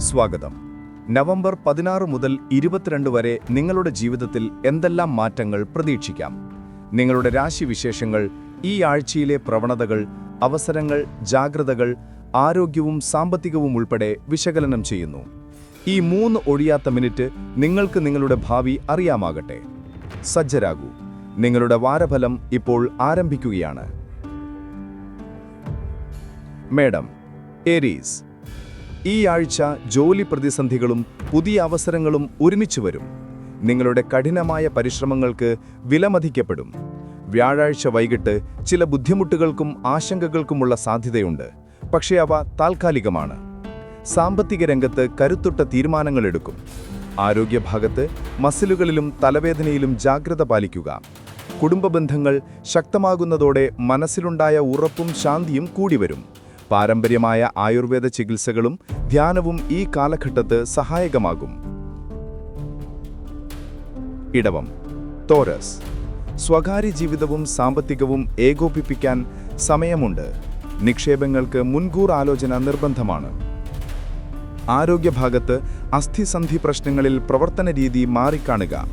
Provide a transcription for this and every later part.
സ്വാഗതം. നവംബർ പതിനാറ് മുതൽ ഇരുപത്തിരണ്ട് വരെ നിങ്ങളുടെ ജീവിതത്തിൽ എന്തെല്ലാം മാറ്റങ്ങൾ പ്രതീക്ഷിക്കാം? നിങ്ങളുടെ രാശിവിശേഷങ്ങൾ ഈ ആഴ്ചയിലെ പ്രവണതകൾ അവസരങ്ങൾ ജാഗ്രതകൾ ആരോഗ്യവും സാമ്പത്തികവും ഉൾപ്പെടെ വിശകലനം ചെയ്യുന്നു. ഈ മൂന്ന് ഒഴിയാത്ത മിനിറ്റ് നിങ്ങൾക്ക് നിങ്ങളുടെ ഭാവി അറിയാമാകട്ടെ. സജ്ജരാകൂ. നിങ്ങളുടെ വാരഫലം ഇപ്പോൾ ആരംഭിക്കുകയാണ്. മേഡം ഏരീസ് ഈ ആഴ്ച ജോലി പ്രതിസന്ധികളും പുതിയ അവസരങ്ങളും ഒരുമിച്ച് വരും. നിങ്ങളുടെ കഠിനമായ പരിശ്രമങ്ങൾക്ക് വിലമതിക്കപ്പെടും. വ്യാഴാഴ്ച വൈകിട്ട് ചില ബുദ്ധിമുട്ടുകൾക്കും ആശങ്കകൾക്കുമുള്ള സാധ്യതയുണ്ട്. പക്ഷേ അവ താൽക്കാലികമാണ്. സാമ്പത്തിക രംഗത്ത് തീരുമാനങ്ങൾ തീരുമാനങ്ങളെടുക്കും. ആരോഗ്യഭാഗത്ത് മസിലുകളിലും തലവേദനയിലും ജാഗ്രത പാലിക്കുക. കുടുംബ ബന്ധങ്ങൾ ശക്തമാകുന്നതോടെ മനസ്സിലുണ്ടായ ഉറപ്പും ശാന്തിയും കൂടിവരും. പാരമ്പര്യമായ ആയുർവേദ ചികിത്സകളും ധ്യാനവും ഈ കാലഘട്ടത്ത് സഹായകമാകും. ഇടവം. തോരസ്. സ്വകാര്യ ജീവിതവും സാമ്പത്തികവും ഏകോപിപ്പിക്കാൻ സമയമുണ്ട്. നിക്ഷേപങ്ങൾക്ക് മുൻകൂർ ആലോചന നിർബന്ധമാണ്. ആരോഗ്യഭാഗത്ത് അസ്ഥിസന്ധി പ്രശ്നങ്ങളിൽ പ്രവർത്തന രീതി മാറിക്കാണുക.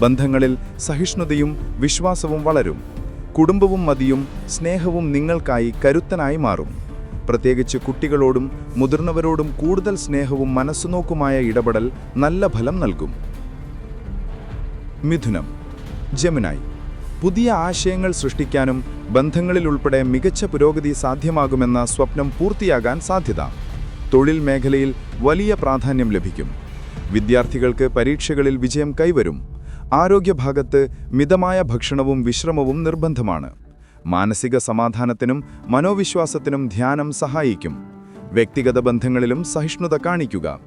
ബന്ധങ്ങളിൽ സഹിഷ്ണുതയും വിശ്വാസവും വളരും. കുടുംബവും മതിയും സ്നേഹവും നിങ്ങൾക്കായി കരുത്തനായി മാറും. പ്രത്യേകിച്ച് കുട്ടികളോടും മുതിർന്നവരോടും കൂടുതൽ സ്നേഹവും മനസ്സുനോക്കുമായ ഇടപെടൽ നല്ല ഫലം നൽകും. മിഥുനം ജമുനായി. പുതിയ ആശയങ്ങൾ സൃഷ്ടിക്കാനും ബന്ധങ്ങളിൽ ഉൾപ്പെടെ മികച്ച പുരോഗതി സാധ്യമാകുമെന്ന സ്വപ്നം പൂർത്തിയാകാൻ സാധ്യത. തൊഴിൽ മേഖലയിൽ വലിയ പ്രാധാന്യം ലഭിക്കും. വിദ്യാർത്ഥികൾക്ക് പരീക്ഷകളിൽ വിജയം കൈവരും. ആരോഗ്യഭാഗത്ത് മിതമായ ഭക്ഷണവും വിശ്രമവും നിർബന്ധമാണ്. മാനസിക സമാധാനത്തിനും മനോവിശ്വാസത്തിനും ധ്യാനം സഹായിക്കും. വ്യക്തിഗത ബന്ധങ്ങളിലും സഹിഷ്ണുത കാണിക്കുക.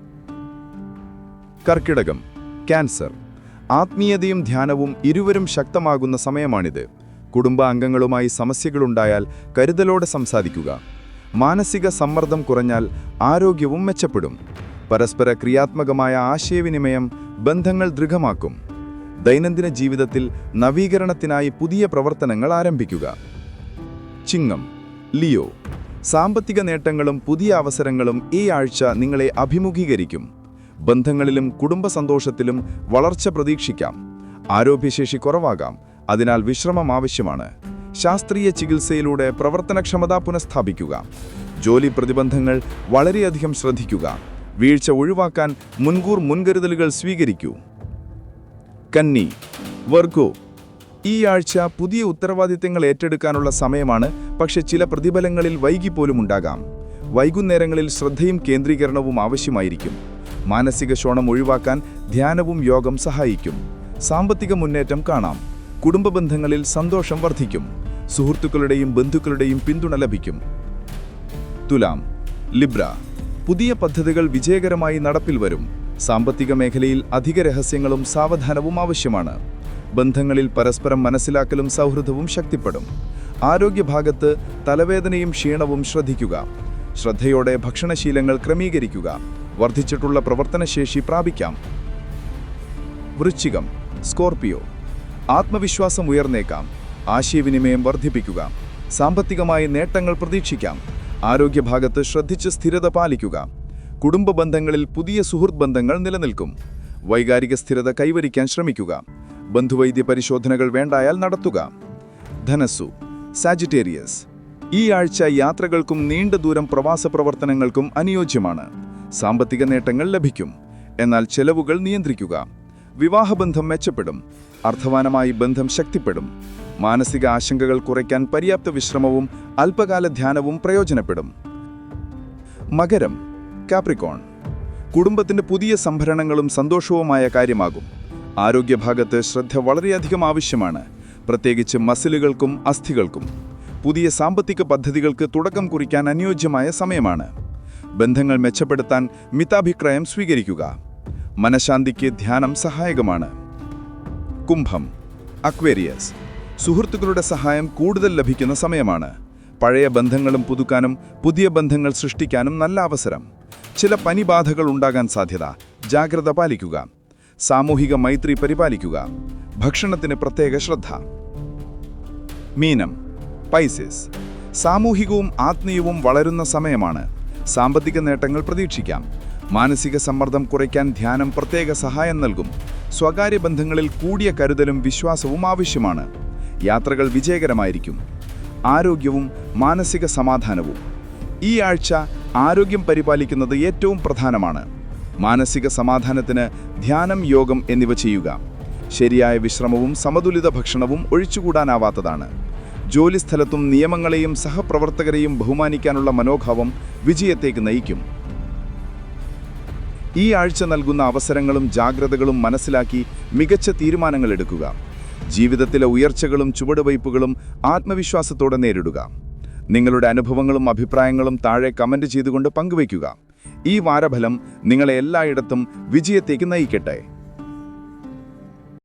കർക്കിടകം ക്യാൻസർ. ആത്മീയതയും ധ്യാനവും ഇരുവരും ശക്തമാകുന്ന സമയമാണിത്. കുടുംബാംഗങ്ങളുമായി സമസ്യകളുണ്ടായാൽ കരുതലോടെ സംസാരിക്കുക. മാനസിക സമ്മർദ്ദം കുറഞ്ഞാൽ ആരോഗ്യവും മെച്ചപ്പെടും. പരസ്പര ക്രിയാത്മകമായ ആശയവിനിമയം ബന്ധങ്ങൾ ദൃഢമാക്കും. ദൈനംദിന ജീവിതത്തിൽ നവീകരണത്തിനായി പുതിയ പ്രവർത്തനങ്ങൾ ആരംഭിക്കുക. ചിങ്ങം ലിയോ. സാമ്പത്തിക നേട്ടങ്ങളും പുതിയ അവസരങ്ങളും ഈ ആഴ്ച നിങ്ങളെ അഭിമുഖീകരിക്കും. ബന്ധങ്ങളിലും കുടുംബ സന്തോഷത്തിലും വളർച്ച പ്രതീക്ഷിക്കാം. ആരോഗ്യശേഷി കുറവാകാം. അതിനാൽ വിശ്രമം ആവശ്യമാണ്. ശാസ്ത്രീയ ചികിത്സയിലൂടെ പ്രവർത്തനക്ഷമത പുനഃസ്ഥാപിക്കുക. ജോലി പ്രതിബന്ധങ്ങൾ വളരെയധികം ശ്രദ്ധിക്കുക. വീഴ്ച ഒഴിവാക്കാൻ മുൻകൂർ മുൻകരുതലുകൾ സ്വീകരിക്കൂ. കന്നി വർഗോ ഈ ആഴ്ച പുതിയ ഉത്തരവാദിത്തങ്ങൾ ഏറ്റെടുക്കാനുള്ള സമയമാണ്. പക്ഷെ ചില പ്രതിഫലങ്ങളിൽ വൈകി പോലും ഉണ്ടാകാം. വൈകുന്നേരങ്ങളിൽ ശ്രദ്ധയും കേന്ദ്രീകരണവും ആവശ്യമായിരിക്കും. മാനസിക ക്ഷോണം ഒഴിവാക്കാൻ ധ്യാനവും യോഗം സഹായിക്കും. സാമ്പത്തിക മുന്നേറ്റം കാണാം. കുടുംബ ബന്ധങ്ങളിൽ സന്തോഷം വർദ്ധിക്കും. സുഹൃത്തുക്കളുടെയും ബന്ധുക്കളുടെയും പിന്തുണ ലഭിക്കും. തുലാം ലിബ്ര പുതിയ പദ്ധതികൾ വിജയകരമായി നടപ്പിൽ വരും. സാമ്പത്തിക മേഖലയിൽ അധിക രഹസ്യങ്ങളും സാവധാനവും ആവശ്യമാണ്. ബന്ധങ്ങളിൽ പരസ്പരം മനസ്സിലാക്കലും സൗഹൃദവും ശക്തിപ്പെടും. ആരോഗ്യഭാഗത്ത് തലവേദനയും ക്ഷീണവും ശ്രദ്ധിക്കുക. ശ്രദ്ധയോടെ ഭക്ഷണശീലങ്ങൾ ക്രമീകരിക്കുക. വർദ്ധിച്ചിട്ടുള്ള പ്രവർത്തനശേഷി പ്രാപിക്കാം. വൃശ്ചികം സ്കോർപിയോ. ആത്മവിശ്വാസം ഉയർന്നേക്കാം. ആശയവിനിമയം വർദ്ധിപ്പിക്കുക. സാമ്പത്തികമായി നേട്ടങ്ങൾ പ്രതീക്ഷിക്കാം. ആരോഗ്യഭാഗത്ത് ശ്രദ്ധിച്ച് സ്ഥിരത പാലിക്കുക. കുടുംബ ബന്ധങ്ങളിൽ പുതിയ സുഹൃത്ത് ബന്ധങ്ങൾ നിലനിൽക്കും. വൈകാരിക സ്ഥിരത കൈവരിക്കാൻ ശ്രമിക്കുക. ബന്ധുവൈദ്യ പരിശോധനകൾ വേണ്ടായാൽ നടത്തുക. ധനസ്സു സാജിറ്റേറിയസ് ഈ ആഴ്ച യാത്രകൾക്കും നീണ്ട ദൂരം പ്രവാസ പ്രവർത്തനങ്ങൾക്കും അനുയോജ്യമാണ്. സാമ്പത്തിക നേട്ടങ്ങൾ ലഭിക്കും. എന്നാൽ ചെലവുകൾ നിയന്ത്രിക്കുക. വിവാഹബന്ധം മെച്ചപ്പെടും. അർത്ഥവാനമായി ബന്ധം ശക്തിപ്പെടും. മാനസിക ആശങ്കകൾ കുറയ്ക്കാൻ പര്യാപ്ത വിശ്രമവും അല്പകാല ധ്യാനവും പ്രയോജനപ്പെടും. മകരം കാപ്രിക്കോൺ കുടുംബത്തിന്റെ പുതിയ സംഭരണങ്ങളും സന്തോഷവുമായ കാര്യമാകും. ആരോഗ്യഭാഗത്ത് ശ്രദ്ധ വളരെയധികം ആവശ്യമാണ്. പ്രത്യേകിച്ച് മസിലുകൾക്കും അസ്ഥികൾക്കും. പുതിയ സാമ്പത്തിക പദ്ധതികൾക്ക് തുടക്കം കുറിക്കാൻ അനുയോജ്യമായ സമയമാണ്. ബന്ധങ്ങൾ മെച്ചപ്പെടുത്താൻ മിതാഭിപ്രായം സ്വീകരിക്കുക. മനഃശാന്തിക്ക് ധ്യാനം സഹായകമാണ്. കുംഭം അക്വേരിയസ് സുഹൃത്തുക്കളുടെ സഹായം കൂടുതൽ ലഭിക്കുന്ന സമയമാണ്. പഴയ ബന്ധങ്ങളും പുതുക്കാനും പുതിയ ബന്ധങ്ങൾ സൃഷ്ടിക്കാനും നല്ല അവസരം. ചില പനിബാധകൾ ഉണ്ടാകാൻ സാധ്യത. ജാഗ്രത പാലിക്കുക. സാമൂഹിക മൈത്രി പരിപാലിക്കുക. ഭക്ഷണത്തിന് പ്രത്യേക ശ്രദ്ധ. മീനം പൈസസ്. സാമൂഹികവും ആത്മീയവും വളരുന്ന സമയമാണ്. സാമ്പത്തിക നേട്ടങ്ങൾ പ്രതീക്ഷിക്കാം. മാനസിക സമ്മർദ്ദം കുറയ്ക്കാൻ ധ്യാനം പ്രത്യേക സഹായം നൽകും. സ്വകാര്യ ബന്ധങ്ങളിൽ കൂടിയ കരുതലും വിശ്വാസവും ആവശ്യമാണ്. യാത്രകൾ വിജയകരമായിരിക്കും. ആരോഗ്യവും മാനസിക സമാധാനവും. ഈ ആഴ്ച ആരോഗ്യം പരിപാലിക്കുന്നത് ഏറ്റവും പ്രധാനമാണ്. മാനസിക സമാധാനത്തിന് ധ്യാനം യോഗം എന്നിവ ചെയ്യുക. ശരിയായ വിശ്രമവും സമതുലിത ഭക്ഷണവും ഒഴിച്ചുകൂടാനാവാത്തതാണ്. ജോലിസ്ഥലത്തും നിയമങ്ങളെയും സഹപ്രവർത്തകരെയും ബഹുമാനിക്കാനുള്ള മനോഭാവം വിജയത്തേക്ക് നയിക്കും. ഈ ആഴ്ച നൽകുന്ന അവസരങ്ങളും ജാഗ്രതകളും മനസ്സിലാക്കി മികച്ച തീരുമാനങ്ങൾ എടുക്കുക. ജീവിതത്തിലെ ഉയർച്ചകളും ചുവടുവയ്പ്പുകളും ആത്മവിശ്വാസത്തോടെ നേരിടുക. നിങ്ങളുടെ അനുഭവങ്ങളും അഭിപ്രായങ്ങളും താഴെ കമന്റ് ചെയ്തുകൊണ്ട് പങ്കുവയ്ക്കുക. ഈ വാരഫലം നിങ്ങളെ എല്ലായിടത്തും വിജയത്തേക്ക് നയിക്കട്ടെ.